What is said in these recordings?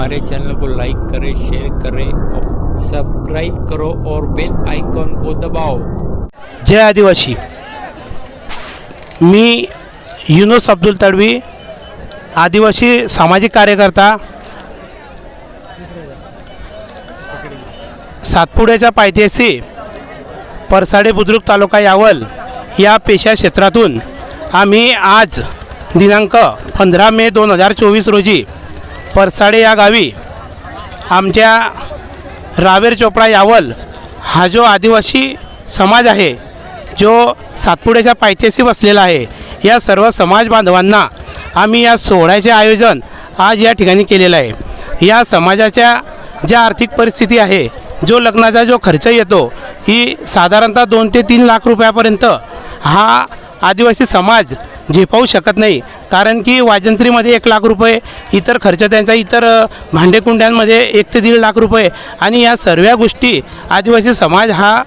हमारे चैनल को लाइक करें शेयर करें और सब्सक्राइब करो और बेल आइकॉन को दबाओ। जय आदिवासी। मी युनुस अब्दुल तडवी आदिवासी सामाजिक कार्यकर्ता सातपुड्याच्या पायथ्याशी परसाडे बुद्रुक तालुका यावल या पेशा क्षेत्रातून आम्ही आज दिनांक पंधरा मे दोन हजार चोवीस रोजी परसाडे या गावी आमच्या रावेर चोपडा यावल हा जो आदिवासी समाज आहे जो सातपुड्याच्या पायथ्याशी बसलेला आहे या सर्व समाज बांधवांना आम्ही या सोहळ्याचे आयोजन आज या ठिकाणी केलेलं आहे. या समाजाच्या ज्या आर्थिक परिस्थिती आहे जो लग्नाचा जो खर्च येतो ही साधारणतः दोन ते तीन लाख रुपयापर्यंत हा आदिवासी समाज झेपावू शकत नाही. कारण की वाजंत्रीमध्ये एक लाख रुपये इतर खर्च त्यांचा इतर भांडेकुंड्यांमध्ये एक ते दीड लाख रुपये. आणि या सर्व गोष्टी आदिवासी समाज हा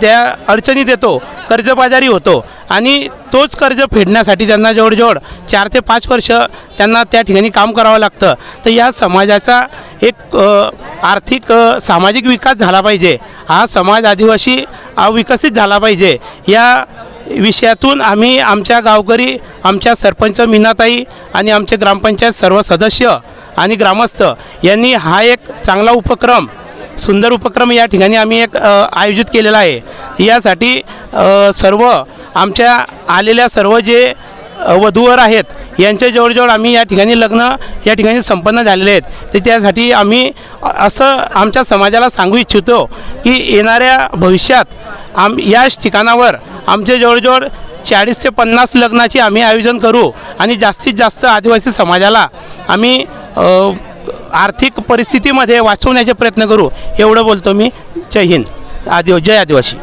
त्या अडचणीत येतो कर्जबाजारी होतो. आणि तोच कर्ज फेडण्यासाठी त्यांना जवळजवळ चार ते पाच वर्ष त्यांना त्या ठिकाणी काम करावं लागतं. तर या समाजाचा एक आर्थिक सामाजिक विकास झाला पाहिजे. हा समाज आदिवासी विकसित झाला पाहिजे. या विषयातून आम्ही आमच्या गावकरी आमच्या सरपंच मीनाताई आणि आमचे ग्रामपंचायत सर्व सदस्य आणि ग्रामस्थ यांनी हा एक चांगला उपक्रम सुंदर उपक्रम या ठिकाणी आम्ही एक आयोजित केलेला आहे. यासाठी सर्व आमच्या आलेल्या सर्व जे वधूवर आहेत यांच्या जवळजवळ आम्ही या ठिकाणी लग्न या ठिकाणी संपन्न झालेले आहेत. तर त्यासाठी आम्ही असं आमच्या समाजाला सांगू इच्छितो की येणाऱ्या भविष्यात आम याच ठिकाणावर आमचे जवळजवळ चाळीस ते पन्नास लग्नाचे आम्ही आयोजन करू आणि जास्तीत जास्त आदिवासी समाजाला आम्ही आर्थिक परिस्थितीमध्ये वाचवण्याचे प्रयत्न करू एवढं बोलतो मी. जय हिंद. आदिव जय आदिवासी.